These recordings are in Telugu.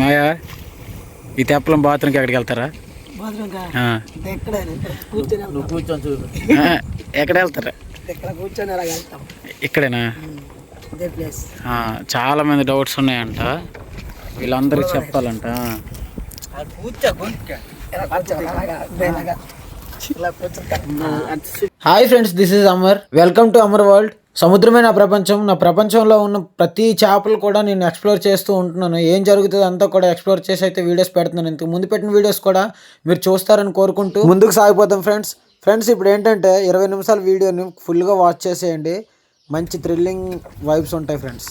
మాయా ఈ తెప్పలం బాత్రూమ్కి ఎక్కడికి వెళ్తారా? ఎక్కడ వెళ్తారా? ఇక్కడేనా? చాలా మంది డౌట్స్ ఉన్నాయంట. వీళ్ళందరికీ చెప్పాలంట. Hi friends this is Amar welcome to Amar world సముద్రమే నా ప్రపంచం. నా ప్రపంచంలో ఉన్న ప్రతి చేపలు కూడా నేను ఎక్స్ప్లోర్ చేస్తూ ఉంటున్నాను. ఏం జరుగుతుందో అంతా కూడా ఎక్స్ప్లోర్ చేసి అయితే వీడియోస్ పెడుతున్నాను. ఇంతకు ముందు పెట్టిన వీడియోస్ కూడా మీరు చూస్తారని కోరుకుంటూ ముందుకు సాగిపోతాం ఫ్రెండ్స్. ఫ్రెండ్స్ ఇప్పుడు ఏంటంటే ఇరవై నిమిషాల వీడియోని ఫుల్గా వాచ్ చేసేయండి. మంచి థ్రిల్లింగ్ వైబ్స్ ఉంటాయి ఫ్రెండ్స్.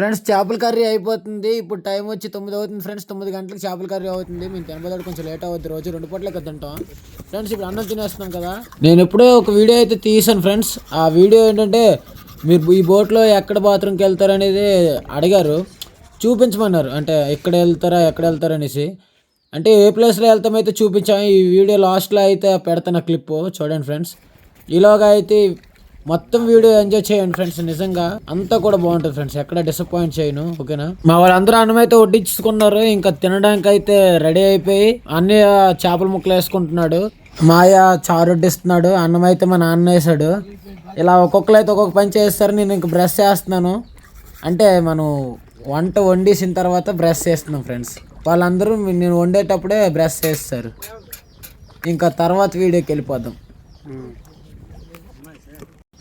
ఫ్రెండ్స్ చేపల కర్రీ అయిపోతుంది. ఇప్పుడు టైం వచ్చి తొమ్మిది అవుతుంది ఫ్రెండ్స్. తొమ్మిది గంటలకు చేపల కర్రీ అవుతుంది. మేము తినబోదాడు కొంచెం లేట్ అవుద్ది రోజు రెండు పూటలే కదా తింటాం. ఫ్రెండ్స్ ఇప్పుడు అన్నం తినేస్తున్నాం కదా. నేను ఎప్పుడో ఒక వీడియో అయితే తీసాను ఫ్రెండ్స్. ఆ వీడియో ఏంటంటే మీరు ఈ బోట్లో ఎక్కడ బాత్రూమ్కి వెళ్తారు అనేది అడిగారు. చూపించమన్నారు. అంటే ఎక్కడ వెళ్తారా ఎక్కడ వెళ్తారా అనేసి. అంటే ఏ ప్లేస్లో వెళ్తామైతే చూపించాము ఈ వీడియో లాస్ట్లో అయితే పెడతాను క్లిప్ చూడండి ఫ్రెండ్స్. ఈలోగా అయితే మొత్తం వీడియో ఎంజాయ్ చేయండి ఫ్రెండ్స్ నిజంగా అంతా కూడా బాగుంటుంది ఫ్రెండ్స్. ఎక్కడ డిసప్పాయింట్ చేయను ఓకేనా? మా వాళ్ళందరూ అన్నం అయితే వడ్డించుకున్నారు ఇంకా తినడానికి అయితే రెడీ అయిపోయి అన్ని చేపల ముక్కలు వేసుకుంటున్నాడు. మాయ చారు వడ్డిస్తున్నాడు అన్నం అయితే మా నాన్న వేసాడు ఇలా ఒక్కొక్కరు అయితే ఒక్కొక్క పని చేస్తారు నేను ఇంక బ్రష్ చేస్తున్నాను. అంటే మనం వంట వండేసిన తర్వాత బ్రష్ చేస్తున్నాం ఫ్రెండ్స్. వాళ్ళందరూ నేను వండేటప్పుడే బ్రష్ చేస్తారు. ఇంకా తర్వాత వీడియోకి వెళ్ళిపోదాం.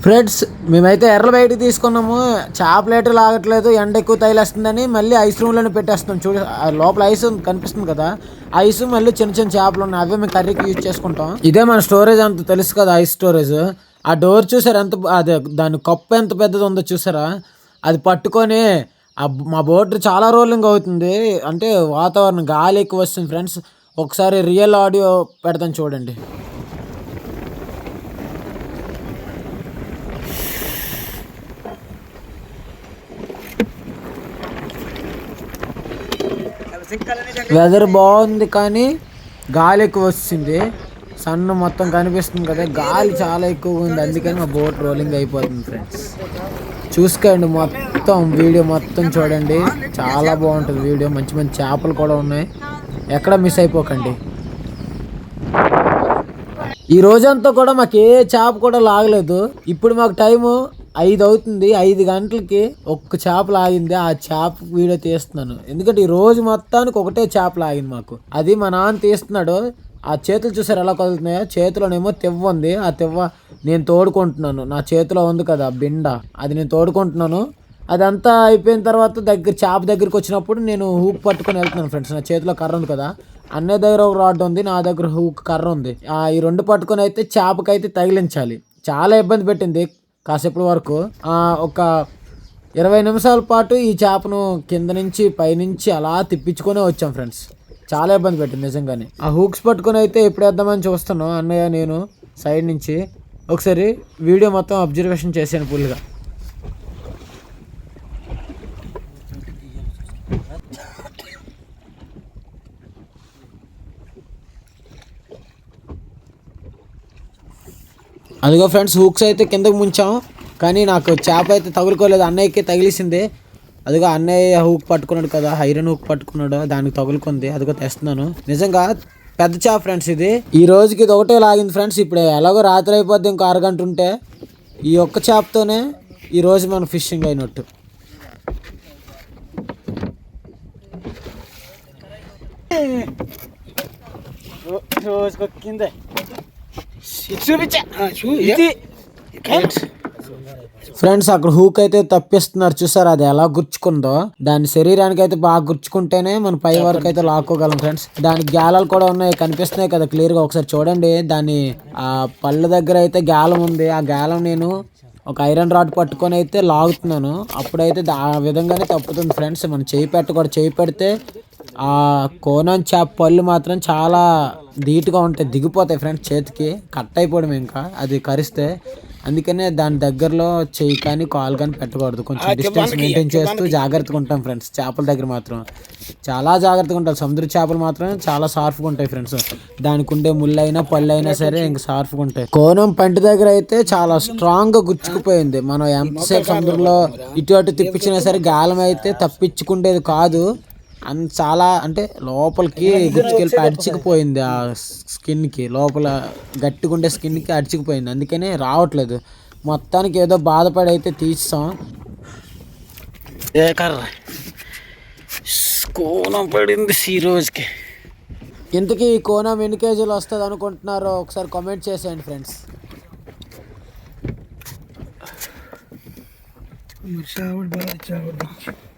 ఫ్రెండ్స్ మేమైతే ఎర్రలు బయటికి తీసుకున్నాము. చాక్లెట్ లాగట్లేదు ఎండ ఎక్కువ తగిలేస్తుందని మళ్ళీ ఐస్ రూమ్లోనే పెట్టేస్తున్నాం. చూడ లోపల ఐస్ కనిపిస్తుంది కదా. ఐస్ మళ్ళీ చిన్న చిన్న చేపలు ఉన్నాయి. అవే మేము కర్రీకి యూజ్ చేసుకుంటాం. ఇదే మన స్టోరేజ్ అంత తెలుసు కదా ఐస్ స్టోరేజ్ ఆ డోర్ చూసారు ఎంత అదే దాని కప్పు ఎంత పెద్దది ఉందో చూసారా? అది పట్టుకొని మా బోట్ చాలా రోలింగ్ అవుతుంది. అంటే వాతావరణం గాలి ఎక్కువ వస్తుంది ఫ్రెండ్స్. ఒకసారి రియల్ ఆడియో పెడతాను చూడండి. వెదర్ బాగుంది కానీ గాలి ఎక్కువ వస్తుంది. సన్ మొత్తం కనిపిస్తుంది కదా గాలి చాలా ఎక్కువ ఉంది. అందుకని మా బోట్ రోలింగ్ అయిపోతుంది ఫ్రెండ్స్ చూసుకోండి మొత్తం వీడియో మొత్తం చూడండి. చాలా బాగుంటుంది వీడియో మంచి మంచి చేపలు కూడా ఉన్నాయి. ఎక్కడ మిస్ అయిపోకండి. ఈ రోజంతా కూడా మాకు ఏ చేప కూడా లాగలేదు. ఇప్పుడు మాకు టైము ఐదు అవుతుంది ఐదు గంటలకి ఒక్క చేప లాగింది ఆ చేప వీడియో తీస్తున్నాను. ఎందుకంటే ఈ రోజు మొత్తానికి ఒకటే చేప లాగింది మాకు. అది మా నాన్న తీస్తున్నాడు. ఆ చేతులు చూసారు ఎలా కదులుతున్నాయో? చేతిలోనేమో తెవ్వ ఉంది. ఆ తెవ్వ నేను తోడుకుంటున్నాను. నా చేతిలో ఉంది కదా బిండ. అది నేను తోడుకుంటున్నాను. అదంతా అయిపోయిన తర్వాత దగ్గర చేప దగ్గరికి వచ్చినప్పుడు నేను హూక్ పట్టుకొని వెళ్తున్నాను ఫ్రెండ్స్. నా చేతిలో కర్ర ఉంది కదా. అన్నయ్య దగ్గర ఒక రాడ్ ఉంది నా దగ్గర హూక్ కర్ర ఉంది. ఆ ఈ రెండు పట్టుకొని అయితే చేపకైతే తగిలించాలి. చాలా ఇబ్బంది పెట్టింది. కాసేపటి వరకు ఒక ఇరవై నిమిషాల పాటు ఈ చేపను కింద నుంచి పైనుంచి అలా తిప్పించుకొని వచ్చాం ఫ్రెండ్స్. చాలా ఇబ్బంది పెట్టింది నిజంగానే. ఆ హూక్స్ పట్టుకొని అయితే ఎప్పుడు వేద్దామని చూస్తున్నాను అన్నయ్య నేను సైడ్ నుంచి. ఒకసారి వీడియో మొత్తం అబ్జర్వేషన్ చేశాను ఫుల్గా అదిగో ఫ్రెండ్స్ హుక్స్ అయితే కిందకు ముంచాం. కానీ నాకు చేప అయితే తగులుకోలేదు. అన్నయ్యకి తగిలిసింది. అదిగో అన్నయ్య హూక్ పట్టుకున్నాడు కదా ఐరన్ హూక్ పట్టుకున్నాడు. దానికి తగులుకుంది. అదిగో తెస్తున్నాను. నిజంగా పెద్ద చేప ఫ్రెండ్స్ ఇది. ఈ రోజుకి ఇది ఒకటే లాగింది ఫ్రెండ్స్. ఇప్పుడు ఎలాగో రాత్రి అయిపోద్ది ఇంకో అరగంట ఉంటే ఈ ఒక్క చేపతోనే ఈ రోజు మనం ఫిషింగ్ అయినట్టు. రోజుకొక్కిందే. చూపించా. ఫ్రెండ్స్ అక్కడ హూక్ అయితే తప్పిస్తున్నారు. చూసారు అది ఎలా గుచ్చుకుందో? దాని శరీరానికి అయితే బాగా గుచ్చుకుంటేనే మన పై వరకు అయితే లాక్కోగలం ఫ్రెండ్స్. దానికి గ్యాలలు కూడా ఉన్నాయి కనిపిస్తున్నాయి కదా క్లియర్గా ఒకసారి చూడండి. దాని ఆ పళ్ళ దగ్గర అయితే గ్యాలం ఉంది. ఆ గ్యాలం నేను ఒక ఐరన్ రాడ్ పట్టుకొని అయితే లాగుతున్నాను. అప్పుడైతే దా- ఆ విధంగానే తప్పుతుంది ఫ్రెండ్స్. మనం చేయి పెట్టకూడదు చేయి పెడితే ఆ కోనం చేప పళ్ళు మాత్రం చాలా ధీటుగా ఉంటాయి దిగిపోతాయి ఫ్రెండ్స్ చేతికి. కట్ అయిపోవడం ఇంకా అది కరిస్తే. అందుకనే దాని దగ్గరలో చెయ్యి కానీ కాలు కానీ పెట్టకూడదు. కొంచెం డిస్టెన్స్ మెయింటైన్ చేస్తూ జాగ్రత్తగా ఉంటాం ఫ్రెండ్స్ చేపల దగ్గర మాత్రం. చాలా జాగ్రత్తగా ఉంటారు. సముద్ర చేపలు మాత్రం చాలా షార్ప్గా ఉంటాయి ఫ్రెండ్స్ దానికి ఉండే ముళ్ళు అయినా పళ్ళు అయినా సరే ఇంకా షార్ప్గా ఉంటాయి. కోనం పంటి దగ్గర అయితే చాలా స్ట్రాంగ్గా గుచ్చుకుపోయింది. మనం ఎంతసేపు సముద్రంలో ఇటు అటు తిప్పించినా సరే గాలం అయితే తప్పించుకుండేది కాదు. అండ్ చాలా అంటే లోపలికి గుచ్చుకెళ్ళి అడిచికిపోయింది ఆ స్కిన్కి. లోపల గట్టిగుండే స్కిన్కి అడిచికిపోయింది. అందుకనే రావట్లేదు. మొత్తానికి ఏదో బాధపడి అయితే తీస్తాం కోణం పడింది సీరోజ్కి ఇంతకీ ఈ కోణం ఎన్ని కేజీలు వస్తుంది అనుకుంటున్నారో ఒకసారి కామెంట్ చేసేయండి ఫ్రెండ్స్ మరి బాగా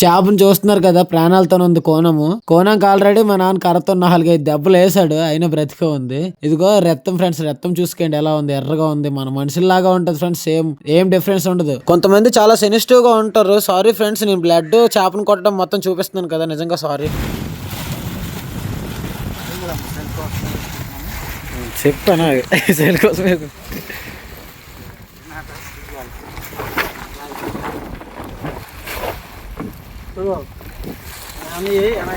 చేపను చూస్తున్నారు కదా ప్రాణాలతో ఉంది కోనము. కోనంకి ఆల్రెడీ మా నాన్న కర్రతో నాలుగైదు దెబ్బలు వేసాడు అయినా బ్రతికే ఉంది. ఇదిగో రక్తం ఫ్రెండ్స్ రక్తం చూసుకోండి ఎలా ఉంది? ఎర్రగా ఉంది. మన మనుషుల్లాగా ఉంటది ఫ్రెండ్స్ సేమ్ ఏం డిఫరెన్స్ ఉండదు. కొంతమంది చాలా సెన్సిటివ్గా ఉంటారు. సారీ ఫ్రెండ్స్ నేను బ్లడ్ చేపను కొట్టడం మొత్తం చూపిస్తున్నాను కదా నిజంగా సారీ చెప్పాను? సెల్ కోసమే. అని చూడండి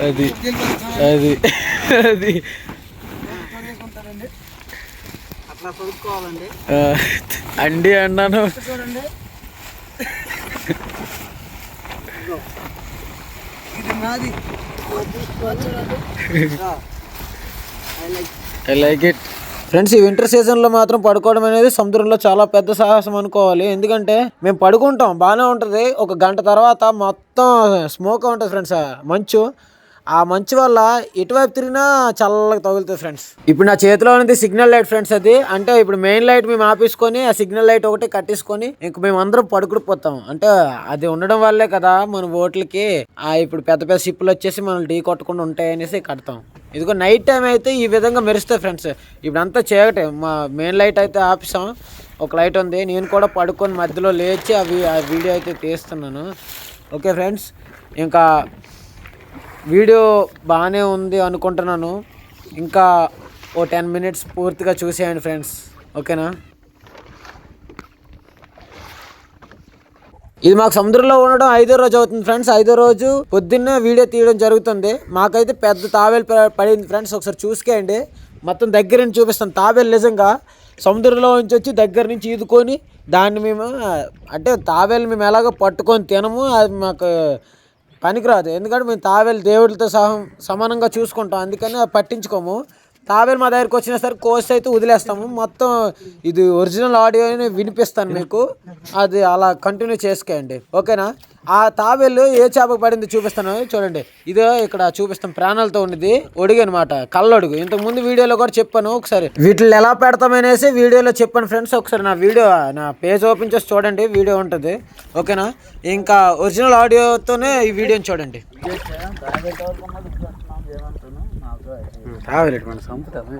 అది అది అది. అట్లా అండి అన్నాను. చూడండి. నాది ఐ లైక్ ఇట్. ఫ్రెండ్స్ ఈ వింటర్ సీజన్లో మాత్రం పడుకోవడం అనేది సముద్రంలో చాలా పెద్ద సాహసం అనుకోవాలి. ఎందుకంటే మేము పడుకుంటాం బాగానే ఉంటుంది. ఒక గంట తర్వాత మొత్తం స్మోక్ ఉంటుంది ఫ్రెండ్స్ మంచు. ఆ మంచు వల్ల ఎటువైపు తిరిగినా చల్లగా తగులుతుంది ఫ్రెండ్స్ ఇప్పుడు నా చేతిలో ఉన్నది సిగ్నల్ లైట్ ఫ్రెండ్స్ అది. అంటే ఇప్పుడు మెయిన్ లైట్ మేము ఆపేసుకొని ఆ సిగ్నల్ లైట్ ఒకటి కట్టేసుకొని ఇంక మేము అందరం పడుకుడిపోతాం అంటే అది ఉండడం వల్లే కదా మన ఓట్లకి ఆ ఇప్పుడు పెద్ద పెద్ద షిప్పులు వచ్చేసి మనం ఢీ కొట్టకుండా ఉంటాయనేసి కడతాం. ఇదిగో నైట్ టైం అయితే ఈ విధంగా మెరుస్తాయి ఫ్రెండ్స్ ఇప్పుడంతా చీకటే. మా మెయిన్ లైట్ అయితే ఆపిస్తాం ఒక లైట్ ఉంది. నేను కూడా పడుకొని మధ్యలో లేచి అవి ఆ వీడియో అయితే తీస్తున్నాను. ఓకే ఫ్రెండ్స్ ఇంకా వీడియో బాగానే ఉంది అనుకుంటున్నాను. ఇంకా ఓ టెన్ మినిట్స్ పూర్తిగా చూసేయండి ఫ్రెండ్స్. ఓకేనా? ఇది మాకు సముద్రంలో ఉండడం ఐదో రోజు అవుతుంది ఫ్రెండ్స్. ఐదో రోజు పొద్దున్నే వీడియో తీయడం జరుగుతుంది. మాకైతే పెద్ద తాబేలు పడింది ఫ్రెండ్స్. ఒకసారి చూసుకోండి. మొత్తం దగ్గర నుంచి చూపిస్తాను. తాబేలు నిజంగా సముద్రంలో నుంచి వచ్చి దగ్గర నుంచి ఈదుకొని దాన్ని మేము అంటే తాబేలు మేము ఎలాగో పట్టుకొని తినము. అది మాకు పనికిరాదు. ఎందుకంటే మేము తావేలు దేవుడితో సహం సమానంగా చూసుకుంటాం. అందుకని అది పట్టించుకోము. తాబేలు మా దగ్గరికి వచ్చినా సరే కోర్స్ అయితే వదిలేస్తాము. మొత్తం ఇది ఒరిజినల్ ఆడియోని వినిపిస్తాను మీకు. అది అలా కంటిన్యూ చేసుకోండి. ఓకేనా? ఆ తాబేలు ఏ చేపకు పడింది చూపిస్తాను. చూడండి. ఇదే ఇక్కడ చూపిస్తాం. ప్రాణాలతో ఉన్నది. ఒడిగి అనమాట కళ్ళొడుగు. ఇంతకు ముందు వీడియోలో కూడా చెప్పాను ఒకసారి. వీటిని ఎలా పెడతామనేసి వీడియోలో చెప్పాను ఫ్రెండ్స్. ఒకసారి నా వీడియో నా పేజ్ ఓపెన్ చేసి చూడండి. వీడియో ఉంటుంది. ఓకేనా? ఇంకా ఒరిజినల్ ఆడియోతోనే ఈ వీడియోని చూడండి. ఏమంటాను నాకు తాగలేడు మన సంపుతాము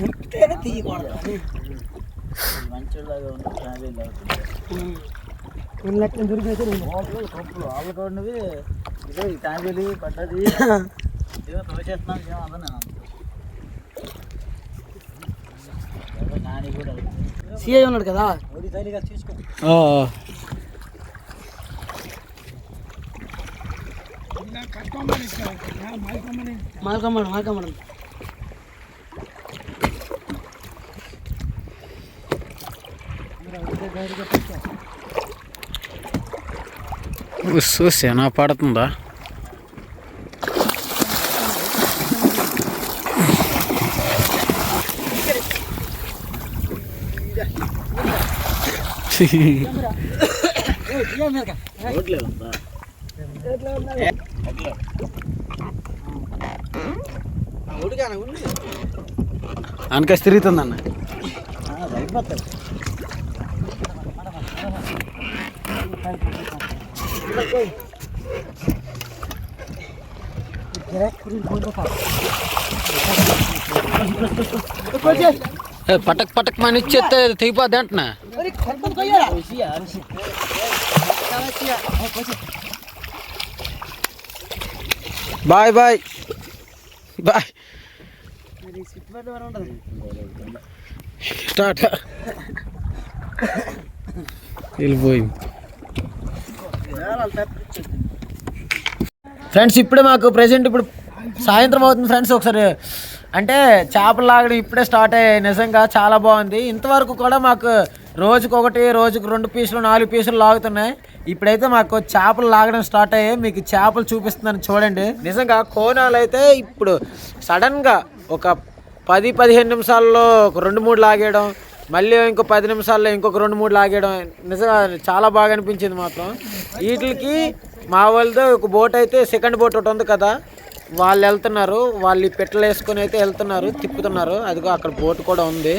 ముట్టితేనే తీయకూడదు మంచిలాగా ఉంది ఫ్యామిలీ ఉన్నట్టు దొరికితే లోపల కప్పులు వాళ్ళ కొన్నవి ఇదో ఈ ఫ్యామిలీ పడ్డది ఏదో తోచేస్తున్నాను ఏమో అదే నేను అనుకో నాని కూడా సీఐ ఉన్నాడు కదా ఓడి తల్లిగా తీసుకో మాల్కమ్మడు మాల్కమ్మడు చూసానా పడుతుందా? రోడ్లే ఉందా? ఉడికాన ఉంది అనకేసి తిరుగుతుందన్న అయిపోతాయి ఏ, పటక్ పటక్ మన ఇచ్చేస్తే తెగిపోద్ది అంటున్నా బాయ్ బాయ్. బాయ్. స్టార్ట్. వెళ్ళిపోయింది ఫ్రెండ్స్ ఇప్పుడే మాకు ప్రజెంట్ ఇప్పుడు సాయంత్రం అవుతుంది ఫ్రెండ్స్ ఒకసారి. అంటే చేపలు లాగడం ఇప్పుడే స్టార్ట్ అయ్యాయి. నిజంగా చాలా బాగుంది. ఇంతవరకు కూడా మాకు రోజుకొకటి రోజుకు రెండు పీసులు నాలుగు పీసులు లాగుతున్నాయి. ఇప్పుడైతే మాకు చేపలు లాగడం స్టార్ట్ అయ్యాయి. మీకు చేపలు చూపిస్తున్నాను చూడండి. నిజంగా కోనాలు అయితే ఇప్పుడు సడన్గా ఒక పది పదిహేను నిమిషాల్లో ఒక రెండు మూడు లాగేయడం మళ్ళీ ఇంకో పది నిమిషాల్లో ఇంకొక రెండు మూడు లాగేయడం నిజంగా చాలా బాగా అనిపించింది మాత్రం. వీటికి మా వాళ్ళతో ఒక బోట్ అయితే సెకండ్ బోట్ ఒకటి ఉంది కదా వాళ్ళు వెళ్తున్నారు. వాళ్ళు ఈ పెట్టలు వేసుకొని అయితే వెళ్తున్నారు తిప్పుతున్నారు. అదిగో అక్కడ బోట్ కూడా ఉంది.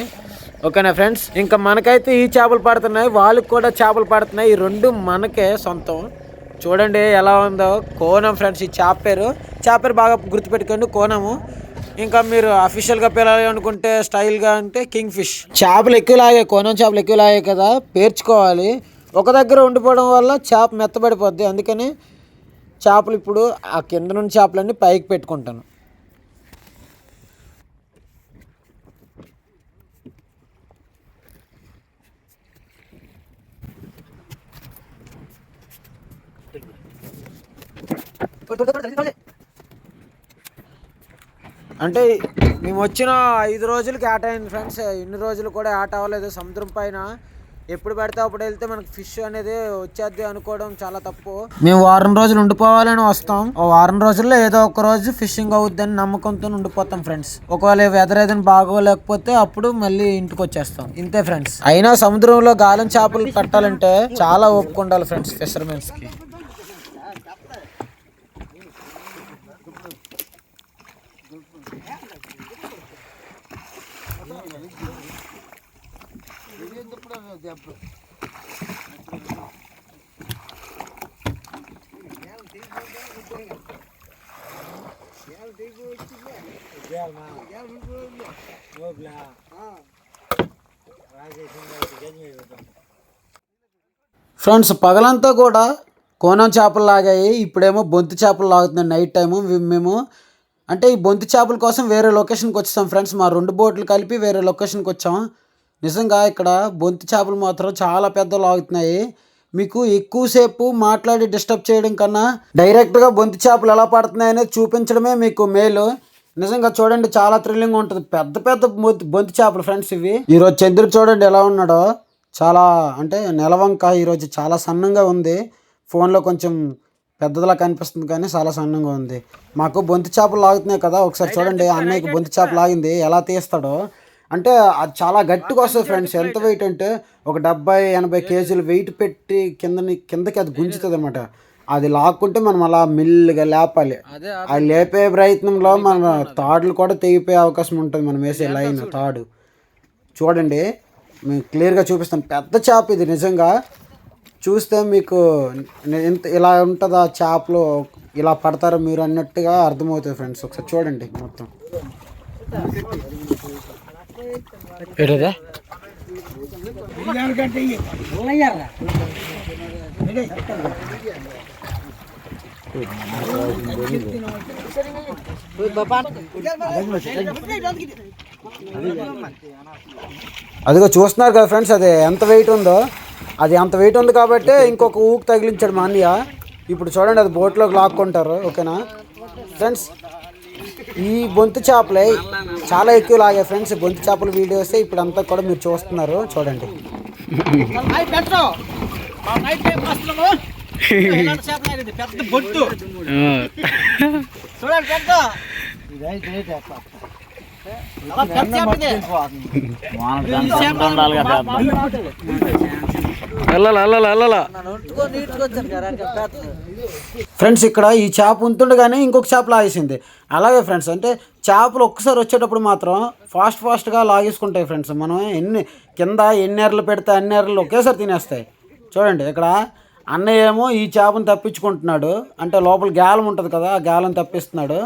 ఓకేనా ఫ్రెండ్స్? ఇంకా మనకైతే ఈ చేపలు పడుతున్నాయి. వాళ్ళకి కూడా చేపలు పడుతున్నాయి. ఈ రెండు మనకే సొంతం. చూడండి ఎలా ఉందో. కోనం ఫ్రెండ్స్ ఈ చేప పేరు. చేప పేరు బాగా గుర్తుపెట్టుకోండి కోనము. ఇంకా మీరు అఫీషియల్గా పిలాలి అనుకుంటే స్టైల్గా అంటే కింగ్ ఫిష్ చేపలు ఎక్కువ లాగే కోనం చేపలు ఎక్కువ లాగే కదా పేర్చుకోవాలి. ఒక దగ్గర ఉండిపోవడం వల్ల చేప మెత్తబడిపోద్ది. అందుకని చేపలు ఇప్పుడు ఆ కింద నుండి చేపలన్నీ పైకి పెట్టుకుంటాను. అంటే మేము వచ్చిన ఐదు రోజులు ఆట అయింది ఫ్రెండ్స్. ఇన్ని రోజులు కూడా ఆట అవ్వలేదు. సముద్రం పైన ఎప్పుడు పెడితే అప్పుడు వెళ్తే మనకి ఫిష్ అనేది వచ్చేద్ది అనుకోవడం చాలా తప్పు. మేము వారం రోజులు ఉండిపోవాలని వస్తాం. ఓ వారం రోజుల్లో ఏదో ఒక రోజు ఫిషింగ్ అవుద్దని నమ్మకంతో ఉండిపోతాం ఫ్రెండ్స్. ఒకవేళ వెదర్ ఏదైనా బాగోలేకపోతే అప్పుడు మళ్ళీ ఇంటికి వచ్చేస్తాం. ఇంతే ఫ్రెండ్స్. అయినా సముద్రంలో గాలం చేపలు కట్టాలంటే చాలా ఒప్పుకుండాలి ఉండాలి ఫ్రెండ్స్ ఫిషర్మెన్స్కి ఫ్రెండ్స్ పగలంతా కూడా కోనం చేపలు లాగాయి. ఇప్పుడేమో బొంతి చేపలు లాగుతున్నాయి నైట్ టైము. మేము అంటే ఈ బొంతి చేపల కోసం వేరే లొకేషన్కి వచ్చాం ఫ్రెండ్స్. మా రెండు బోట్లు కలిపి వేరే లొకేషన్కి వచ్చాం. నిజంగా ఇక్కడ బొంతి చేపలు మాత్రం చాలా పెద్ద లాగుతున్నాయి మీకు ఎక్కువసేపు మాట్లాడి డిస్టర్బ్ చేయడం కన్నా డైరెక్ట్గా బొంతి చేపలు ఎలా పడుతున్నాయి అనేది చూపించడమే మీకు మేలు. నిజంగా చూడండి చాలా థ్రిల్లింగ్ ఉంటుంది. పెద్ద పెద్ద బొంతి బొంతి చేపలు ఫ్రెండ్స్ ఇవి. ఈరోజు చంద్రుడు చూడండి ఎలా ఉన్నాడో. చాలా అంటే నెలవంక ఈరోజు చాలా సన్నంగా ఉంది. ఫోన్లో కొంచెం పెద్దదిలా కనిపిస్తుంది కానీ చాలా సన్నంగా ఉంది. మాకు బొంతి చేపలు లాగుతున్నాయి కదా. ఒకసారి చూడండి అన్నయ్యకి బొంతి చేప లాగింది. ఎలా తీస్తాడో. అంటే అది చాలా గట్టిగా వస్తుంది ఫ్రెండ్స్. ఎంత వెయిట్ అంటే ఒక డెబ్బై ఎనభై కేజీలు వెయిట్ పెట్టి కిందని కిందకి అది గుంజుతుంది అనమాట అది లాక్కుంటే మనం అలా మెల్లిగా లేపాలి. ఆ లేపే ప్రయత్నంలో మన తాడులు కూడా తెగిపోయే అవకాశం ఉంటుంది మనం వేసే లైన్ తాడు. చూడండి మేము క్లియర్గా చూపిస్తాను. పెద్ద చేప ఇది నిజంగా. చూస్తే మీకు ఇంత ఇలా ఉంటుందా చేపలు ఇలా పడతారు మీరు అన్నట్టుగా అర్థమవుతుంది ఫ్రెండ్స్. ఒకసారి చూడండి మొత్తం. అదిగో చూస్తున్నారు కదా ఫ్రెండ్స్ అది ఎంత వెయిట్ ఉందో. అది అంత వెయిట్ ఉంది కాబట్టి ఇంకొక ఊకు తగిలించాడు మా అన్నయ్య. ఇప్పుడు చూడండి అది బోట్లోకి లాక్కుంటారు ఓకేనా? ఫ్రెండ్స్ ఈ బొంతు చేపలే చాలా ఎక్కువ లాగే ఫ్రెండ్స్. బొంతు చేపల వీడియోస్ ఇప్పుడు అంతా కూడా మీరు చూస్తున్నారు. చూడండి. పెద్ద బొట్టు చూడండి అల్లల అల్లల గ్రేట్ ఫ్రెండ్స్ ఇక్కడ ఈ చేప ఉంటుండగానే ఇంకొక చేప లాగేసింది. అలాగే ఫ్రెండ్స్ అంటే చేపలు ఒక్కసారి వచ్చేటప్పుడు మాత్రం ఫాస్ట్ ఫాస్ట్గా లాగేసుకుంటాయి ఫ్రెండ్స్. మనం ఎన్ని కింద ఎన్ని ఎర్రలు పెడితే అన్ని ఎర్రలు ఒకేసారి తినేస్తాయి. చూడండి ఇక్కడ అన్నయ్య ఏమో ఈ చేపను తప్పించుకుంటున్నాడు. అంటే లోపల గాలం ఉంటుంది కదా ఆ గాలం తప్పిస్తున్నాడు.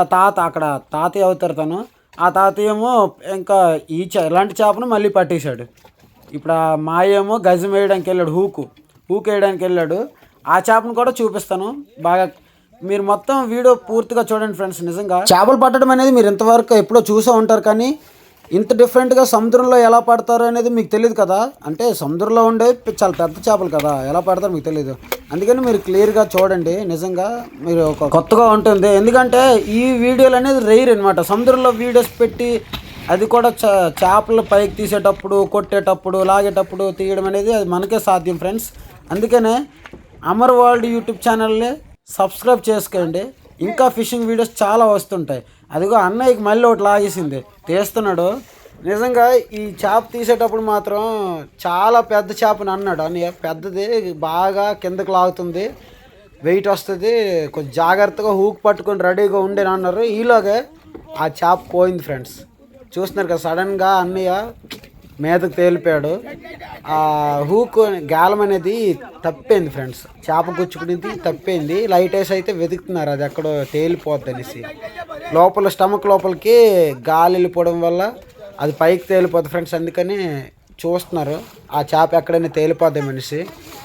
ఆ తాత అక్కడ తాతయ్య అవుతారు తను. ఆ తాతయ్య ఏమో ఇంకా ఈ చే ఇలాంటి చేపను మళ్ళీ పట్టేశాడు. ఇప్పుడు ఆ మాయేమో గజం వేయడానికి వెళ్ళాడు హూకు. హూక్ వేయడానికి వెళ్ళాడు. ఆ చేపను కూడా చూపిస్తాను. బాగా మీరు మొత్తం వీడియో పూర్తిగా చూడండి ఫ్రెండ్స్ నిజంగా. చేపలు పట్టడం అనేది మీరు ఇంతవరకు ఎప్పుడో చూసే ఉంటారు కానీ ఇంత డిఫరెంట్గా సముద్రంలో ఎలా పడతారు అనేది మీకు తెలియదు కదా. అంటే సముద్రంలో ఉండే చాలా పెద్ద చేపలు కదా. ఎలా పడతారో మీకు తెలియదు. అందుకని మీరు క్లియర్గా చూడండి. నిజంగా మీరు ఒక కొత్తగా ఉంటుంది. ఎందుకంటే ఈ వీడియోలు అనేది రైర్ అనమాట సముద్రంలో వీడియోస్ పెట్టి అది కూడా చ చేపలు పైకి తీసేటప్పుడు కొట్టేటప్పుడు లాగేటప్పుడు తీయడం అనేది అది మనకే సాధ్యం ఫ్రెండ్స్. అందుకనే అమర్ వరల్డ్ యూట్యూబ్ ఛానల్ని సబ్స్క్రైబ్ చేసుకోండి. ఇంకా ఫిషింగ్ వీడియోస్ చాలా వస్తుంటాయి. అదిగో అన్నయ్యకి మళ్ళీ ఒకటి లాగేసింది. తీస్తున్నాడు. నిజంగా ఈ చేప తీసేటప్పుడు మాత్రం చాలా పెద్ద చేపని అన్నాడు. అన్నయ్య పెద్దది బాగా కిందకు లాగుతుంది. వెయిట్ వస్తుంది. కొంచెం జాగ్రత్తగా హూక్ పట్టుకొని రెడీగా ఉండేని అన్నారు. ఈలోగా ఆ చేప పోయింది ఫ్రెండ్స్. చూస్తున్నారు కదా సడన్గా అన్నయ్య మీదకు తేలిపోయాడు. ఆ హూక్ గాలం అనేది తప్పింది ఫ్రెండ్స్. చేప గుచ్చుకునేది తప్పింది. లైట్ వేసి అయితే వెతుకుతున్నారు అది ఎక్కడో తేలిపోద్ది అనేసి. లోపల స్టమక్ లోపలికి గాలి వెళ్ళిపోవడం వల్ల అది పైకి తేలిపోద్ది ఫ్రెండ్స్ అందుకని చూస్తున్నారు. ఆ చేప ఎక్కడైనా తేలిపోద్ది మనిషి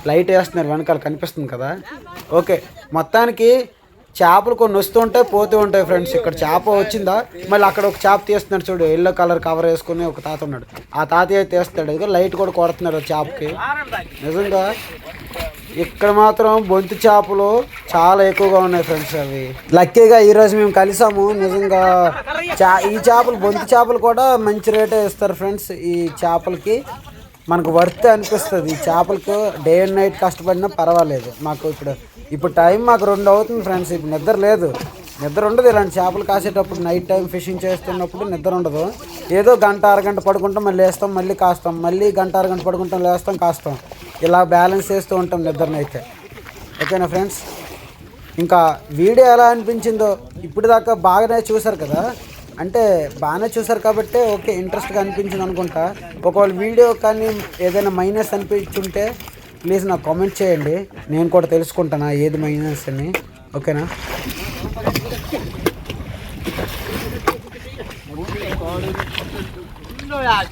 లైట్ వేస్తున్నారు వెనకాల కనిపిస్తుంది కదా. ఓకే మొత్తానికి చేపలు కొన్ని వస్తుంటాయి పోతూ ఉంటాయి ఫ్రెండ్స్ ఇక్కడ చేప వచ్చిందా? మళ్ళీ అక్కడ ఒక చేప తీస్తున్నాడు చూడు ఎల్లో కలర్ కవర్ వేసుకుని ఒక తాత ఉన్నాడు. ఆ తాతయ్య తీస్తాడు. ఇదిగో లైట్ కూడా కొడుతున్నాడు ఆ చేపకి. నిజంగా? ఇక్కడ మాత్రం బొంతి చేపలు చాలా ఎక్కువగా ఉన్నాయి ఫ్రెండ్స్ అవి. లక్కీగా ఈరోజు మేము కలిసాము. నిజంగా చా ఈ చేపలు బొంతి చేపలు కూడా మంచి రేటే ఇస్తారు ఫ్రెండ్స్ ఈ చేపలకి. మనకు వర్త్ అనిపిస్తుంది. ఈ చేపలకు డే అండ్ నైట్ కష్టపడినా పర్వాలేదు. మాకు ఇప్పుడు ఇప్పుడు టైం మాకు రెండు అవుతుంది ఫ్రెండ్స్. ఇప్పుడు నిద్ర లేదు. నిద్ర ఉండదు ఇలాంటి చేపలు కాసేటప్పుడు నైట్ టైం ఫిషింగ్ చేస్తున్నప్పుడు నిద్ర ఉండదు. ఏదో గంట అరగంట పడుకుంటాం మళ్ళీ వేస్తాం మళ్ళీ కాస్తాం. మళ్ళీ గంట అరగంట పడుకుంటాం లేస్తాం కాస్తాం. ఇలా బ్యాలెన్స్ చేస్తూ ఉంటాం నిద్రనైతే ఓకేనా ఫ్రెండ్స్? ఇంకా వీడియో ఎలా అనిపించిందో ఇప్పుడు దాకా బాగానే చూసారు కదా? అంటే బాగానే చూసారు కాబట్టి ఓకే ఇంట్రెస్ట్గా అనిపించింది అనుకుంటా. ఒకవేళ వీడియో కానీ ఏదైనా మైనస్ అనిపించుంటే ప్లీజ్ నాకు కామెంట్ చేయండి. నేను కూడా తెలుసుకుంటాను ఏది మైనస్ అని. ఓకేనా?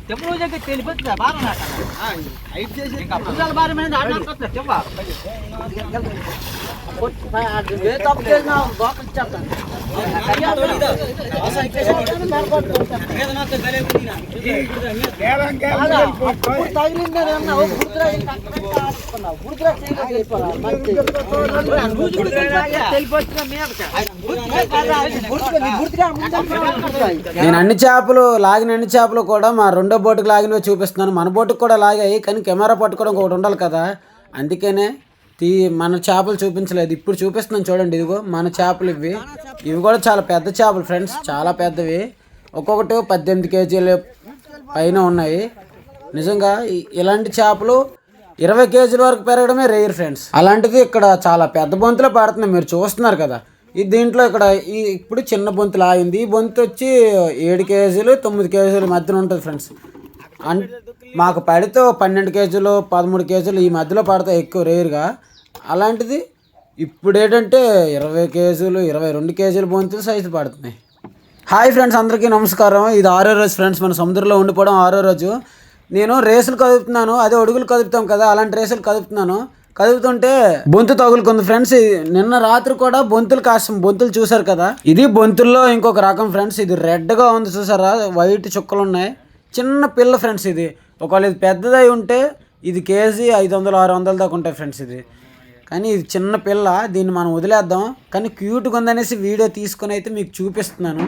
తెప్పుడు దగ్గర తెలిపోతుందా బాగా హైట్ చేసి పుస్తకాల బారి మీద ఆడకపోతుందా తప్పు చేసినా బాగా ఇచ్చేస్తాను నేను అన్ని చేపలు లాగిన అన్ని చేపలు కూడా మా రెండో బోటుకు లాగినవి చూపిస్తున్నాను. మన బోటుకు కూడా లాగాయి కానీ కెమెరా పట్టుకోవడం ఒకటి ఉండాలి కదా. అందుకనే తీ మన చేపలు చూపించలేదు. ఇప్పుడు చూపిస్తున్నాను చూడండి ఇదిగో మన చేపలు ఇవి. ఇవి కూడా చాలా పెద్ద చేపలు ఫ్రెండ్స్ చాలా పెద్దవి. ఒక్కొక్కటి పద్దెనిమిది కేజీల పైన ఉన్నాయి. నిజంగా ఇలాంటి చేపలు ఇరవై కేజీల వరకు పెరగడమే రేర్ ఫ్రెండ్స్. అలాంటిది ఇక్కడ చాలా పెద్ద బొంతులో పడుతున్నాయి. మీరు చూస్తున్నారు కదా. ఈ దీంట్లో ఇక్కడ ఈ ఇప్పుడు చిన్న బొంతులు ఆయింది ఈ బొంతు వచ్చి ఏడు కేజీలు తొమ్మిది కేజీల మధ్యన ఉంటుంది ఫ్రెండ్స్. అన్ మాకు పడితే పన్నెండు కేజీలు పదమూడు కేజీలు ఈ మధ్యలో పడతాయి ఎక్కువ రేరుగా. అలాంటిది ఇప్పుడు ఏంటంటే ఇరవై కేజీలు ఇరవై రెండు కేజీల బొంతులు సైజు పడుతున్నాయి. హాయ్ ఫ్రెండ్స్ అందరికీ నమస్కారం. ఇది ఆరో రోజు ఫ్రెండ్స్ మన సముద్రంలో ఉండిపోవడం ఆరో రోజు. నేను రేసులు కదుపుతున్నాను అదే అడుగులు కదుపుతాం కదా అలాంటి రేసులు కదుపుతున్నాను. కదుగుతుంటే బొంతు తగులుకుంది. ఫ్రెండ్స్ నిన్న రాత్రి కూడా బొంతులు కాస్త బొంతులు చూసారు కదా? ఇది బొంతుల్లో ఇంకొక రకం ఫ్రెండ్స్ ఇది రెడ్గా ఉంది చూసారా? వైట్ చుక్కలు ఉన్నాయి. చిన్న పిల్ల ఫ్రెండ్స్ ఇది. ఒకవేళ ఇది పెద్దదై ఉంటే ఇది కేజీ ఐదు వందలు ఆరు వందల దాకా ఉంటాయి ఫ్రెండ్స్ ఇది. కానీ ఇది చిన్న పిల్ల దీన్ని మనం వదిలేద్దాం. కానీ క్యూట్గా ఉందనేసి వీడియో తీసుకొని అయితే మీకు చూపిస్తున్నాను.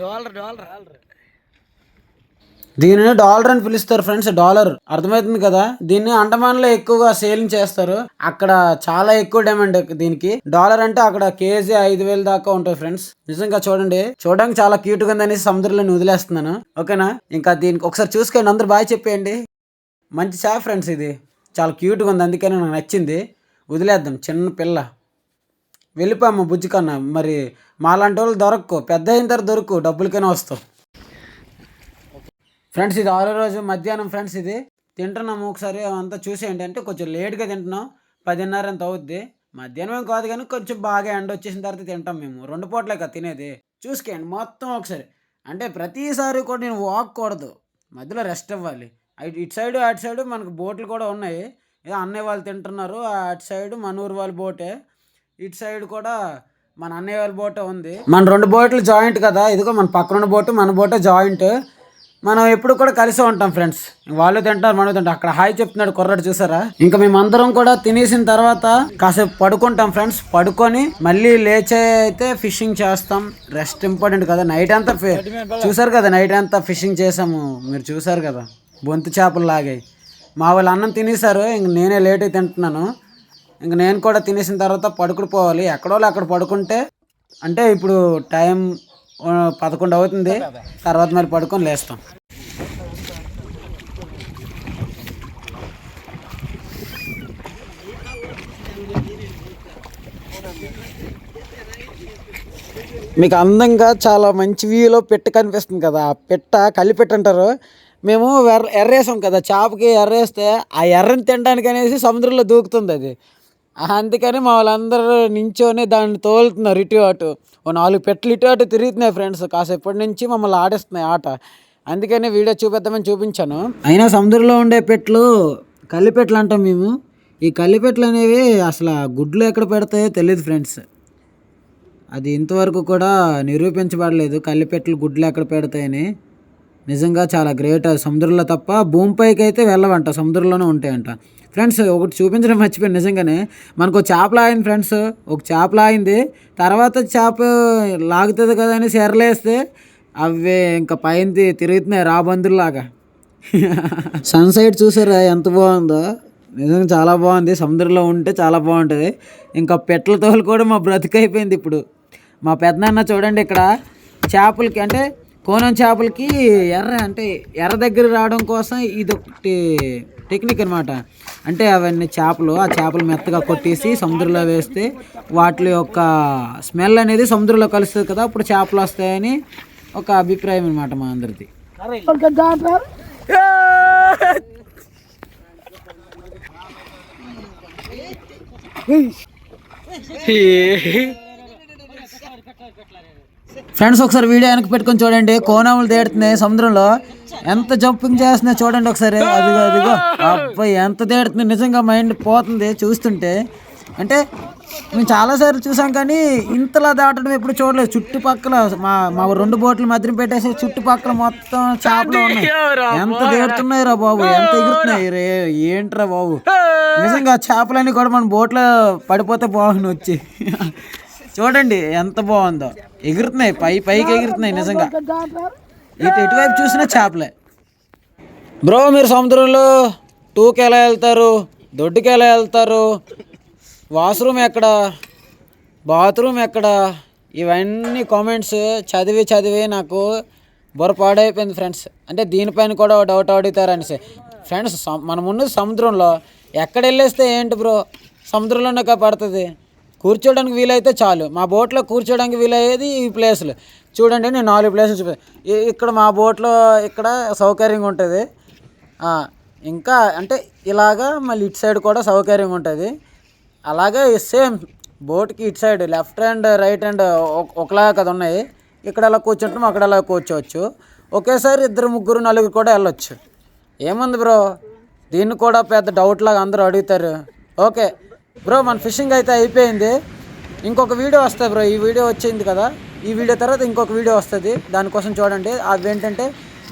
Dollar dollar. దీనిని డాలర్ అని పిలుస్తారు ఫ్రెండ్స్ డాలర్. అర్థమవుతుంది కదా? దీన్ని అండమాన్లో ఎక్కువగా సేలింగ్ చేస్తారు. అక్కడ చాలా ఎక్కువ డిమాండ్ దీనికి. డాలర్ అంటే అక్కడ కేజీ ఐదు వేలు దాకా ఉంటుంది ఫ్రెండ్స్. నిజంగా చూడండి. చూడడానికి చాలా క్యూట్గా ఉందనేసి సముద్రంలో వదిలేస్తున్నాను. ఓకేనా? ఇంకా దీనికి ఒకసారి చూసుకోండి. అందరు బాగా చెప్పేయండి. మంచి చేప ఫ్రెండ్స్ ఇది. చాలా క్యూట్గా ఉంది. అందుకని నాకు నచ్చింది. వదిలేద్దాం. చిన్న పిల్ల. వెళ్ళిపోమ్మ బుజ్జికన్న. మరి మాలాంటి వాళ్ళు దొరక్కు. పెద్ద అయిన తర్వాత దొరకు. డబ్బులకైనా వస్తావు. ఫ్రెండ్స్ ఇది ఆరో రోజు మధ్యాహ్నం ఫ్రెండ్స్ ఇది. తింటున్నాము ఒకసారి అంతా చూసేయండి అంటే కొంచెం లేట్గా తింటున్నాం. పదిన్నర ఎంత అవుద్ది. మధ్యాహ్నం ఏం కాదు కానీ కొంచెం బాగా ఎండ వచ్చేసిన తర్వాత తింటాం మేము. రెండు పూటలే కదా తినేది. చూసుకోండి మొత్తం ఒకసారి. అంటే ప్రతిసారి కూడా నేను వాక్కూడదు మధ్యలో రెస్ట్ ఇవ్వాలి ఇటు సైడ్ అటు సైడ్ మనకు బోట్లు కూడా ఉన్నాయి. ఏదో అన్నయ్య వాళ్ళు తింటున్నారు. అటు సైడ్ మనూరు వాళ్ళ బోటే ఇటు సైడ్ కూడా మన అన్నయ్య వాళ్ళ బోటే ఉంది. మన రెండు బోట్లు జాయింట్ కదా ఇదిగో మన పక్కనున్న బోటు మన బోటే జాయింట్. మనం ఎప్పుడు కూడా కలిసి ఉంటాం ఫ్రెండ్స్. వాళ్ళు తింటారు మనం తింటాం. అక్కడ హాయ్ చెప్తున్నాడు కుర్రాడు చూసారా? ఇంకా మేమందరం కూడా తినేసిన తర్వాత కాసేపు పడుకుంటాం ఫ్రెండ్స్. పడుకొని మళ్ళీ లేచే అయితే ఫిషింగ్ చేస్తాం. రెస్ట్ ఇంపార్టెంట్ కదా. నైట్ అంతా చూసారు కదా నైట్ అంతా ఫిషింగ్ చేసాము. మీరు చూసారు కదా బొంతు చేపలు లాగాయి మా వాళ్ళు అన్నం తినేసారు ఇంక నేనే లేట్ తింటున్నాను. ఇంక నేను కూడా తినేసిన తర్వాత పడుకుని పోవాలి. ఎక్కడో అక్కడ పడుకుంటే అంటే ఇప్పుడు టైం పదకొండు అవుతుంది. తర్వాత మరి పడుకొని లేస్తాం. మీకు అందంగా చాలా మంచి వ్యూలో పెట్ట కనిపిస్తుంది కదా. ఆ పెట్ట కలిపెట్ట అంటారు. మేము ఎర్ర ఎర్రేసాం కదా. చేపకి ఎర్రేస్తే ఆ ఎర్రని తినడానికి అనేసి సముద్రంలో దూకుతుంది అది. అందుకని మా వాళ్ళందరూ నించోని దాన్ని తోలుతున్నారు ఇటు అటు ఓ నాలుగు పెట్టలు ఇటు అటు తిరుగుతున్నాయి ఫ్రెండ్స్. కాసేపటి నుంచి మమ్మల్ని ఆడిస్తున్నాయి ఆట. అందుకని వీడియో చూపిద్దామని చూపించాను. అయినా సముద్రంలో ఉండే పెట్లు కలిపెట్లు అంటాం మేము. ఈ కల్లిపెట్లు అనేవి అసలు గుడ్లు ఎక్కడ పెడతాయో తెలియదు ఫ్రెండ్స్. అది ఇంతవరకు కూడా నిరూపించబడలేదు కల్లిపెట్లు గుడ్లు ఎక్కడ పెడతాయని. నిజంగా చాలా గ్రేట్ సముద్రంలో తప్ప భూమిపైకి అయితే వెళ్ళవంట సముద్రంలోనే ఉంటాయంట. ఫ్రెండ్స్ ఒకటి చూపించడం మర్చిపోయాను. నిజంగానే మనకు ఒక చేప లాగింది ఫ్రెండ్స్ ఒక చేప లాగింది తర్వాత చేప లాగుతుంది కదా అని సెరలేస్తే అవి ఇంకా పైన తిరుగుతున్నాయి రాబందుల్లాగా సన్సైట్ చూసారా ఎంత బాగుందో? నిజంగా చాలా బాగుంది. సముద్రంలో ఉంటే చాలా బాగుంటుంది. ఇంకా పెట్టల తోలు కూడా మా బ్రతికైపోయింది ఇప్పుడు. మా పెద్దనాన్న చూడండి ఇక్కడ చేపలకి అంటే కోనం చేపలకి ఎర్ర అంటే ఎర్ర దగ్గర రావడం కోసం ఇది ఒకటి టెక్నిక్ అనమాట అంటే అవన్నీ చేపలు ఆ చేపలు మెత్తగా కొట్టేసి సముద్రంలో వేస్తే వాటి యొక్క స్మెల్ అనేది సముద్రంలో కలుస్తుంది కదా అప్పుడు చేపలు వస్తాయని ఒక అభిప్రాయం అనమాట మా అందరిది. ఫ్రెండ్స్ ఒకసారి వీడియో వెనక్కి పెట్టుకొని చూడండి. కోనాములు తేడుతున్నాయి సముద్రంలో. ఎంత జంపింగ్ చేస్తున్నాయి చూడండి ఒకసారి. అదిగో అదిగో. అబ్బాయి ఎంత తేడుతుంది. నిజంగా మైండ్ పోతుంది చూస్తుంటే. అంటే మేము చాలాసార్లు చూసాం కానీ ఇంతలా దాటడం ఎప్పుడు చూడలేదు. చుట్టుపక్కల మా మా రెండు బోట్లు మధ్యన పెట్టేసి చుట్టుపక్కల మొత్తం చేపలు ఉన్నాయి. ఎంత దేడుతున్నాయి రా బాబు. ఎంత ఎగురుతున్నాయి. రే ఏంట్రా బాబు? నిజంగా చేపలన్నీ కూడా మన బోట్లో పడిపోతే బాగుంది వచ్చి చూడండి ఎంత బాగుందో. ఎగురుతున్నాయి పై పైకి ఎగురుతున్నాయి నిజంగా. ఇటు ఎటువైపు చూసినా చేపలే. బ్రో మీరు సముద్రంలో టూకి ఎలా వెళ్తారు? దొడ్డుకి ఎలా వెళ్తారు? వాష్రూమ్ ఎక్కడ? బాత్రూమ్ ఎక్కడ? ఇవన్నీ కామెంట్స్ చదివి చదివి నాకు బుర్ర పాడైపోయింది ఫ్రెండ్స్ అంటే దీనిపైన కూడా డౌట్ అడుగుతారనేసి. ఫ్రెండ్స్ మనం ఉన్నది సముద్రంలో. ఎక్కడ వెళ్ళేస్తే ఏంటి బ్రో? సముద్రంలోనే పడుతుంది. కూర్చోడానికి వీలైతే చాలు. మా బోట్లో కూర్చోడానికి వీలయ్యేది ఈ ప్లేస్లు. చూడండి నేను నాలుగు ప్లేసులు చూపి ఇక్కడ మా బోట్లో ఇక్కడ సౌకర్యంగా ఉంటుంది. ఇంకా అంటే ఇలాగా మళ్ళీ ఇటు సైడ్ కూడా సౌకర్యంగా ఉంటుంది. అలాగే సేమ్ బోట్కి ఇటు side left hand right hand ఒకలాగా కదా ఉన్నాయి. ఇక్కడ అలా కూర్చుంటాం అక్కడ అలా కూర్చోవచ్చు. ఒకేసారి ఇద్దరు ముగ్గురు నలుగురు కూడా వెళ్ళొచ్చు. ఏముంది బ్రో? దీన్ని కూడా పెద్ద డౌట్ లాగా అందరూ అడుగుతారు. ఓకే. బ్రో మన ఫిషింగ్ అయితే అయిపోయింది. ఇంకొక వీడియో వస్తుంది బ్రో ఈ వీడియో వచ్చింది కదా. ఈ వీడియో తర్వాత ఇంకొక వీడియో వస్తుంది. దానికోసం చూడండి. అది ఏంటంటే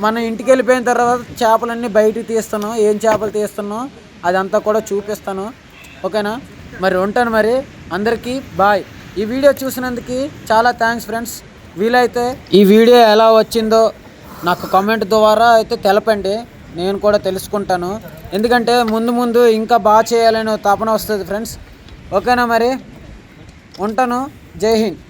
మనం ఇంటికి వెళ్ళిపోయిన తర్వాత చేపలన్నీ బయటికి తీస్తున్నాం. ఏం చేపలు తీస్తున్నాం? అదంతా కూడా చూపిస్తాను. ఓకేనా? మరి ఉంటాను మరి. అందరికీ బాయ్. ఈ వీడియో చూసినందుకు చాలా థ్యాంక్స్ ఫ్రెండ్స్. వీలైతే ఈ వీడియో ఎలా వచ్చిందో నాకు కామెంట్ ద్వారా అయితే తెలపండి. నేను కూడా తెలుసుకుంటాను. ఎందుకంటే ముందు ముందు ఇంకా బాగా చేయాలని తపన వస్తుంది ఫ్రెండ్స్ ఓకేనా మరి? ఉంటాను. జై హింద్.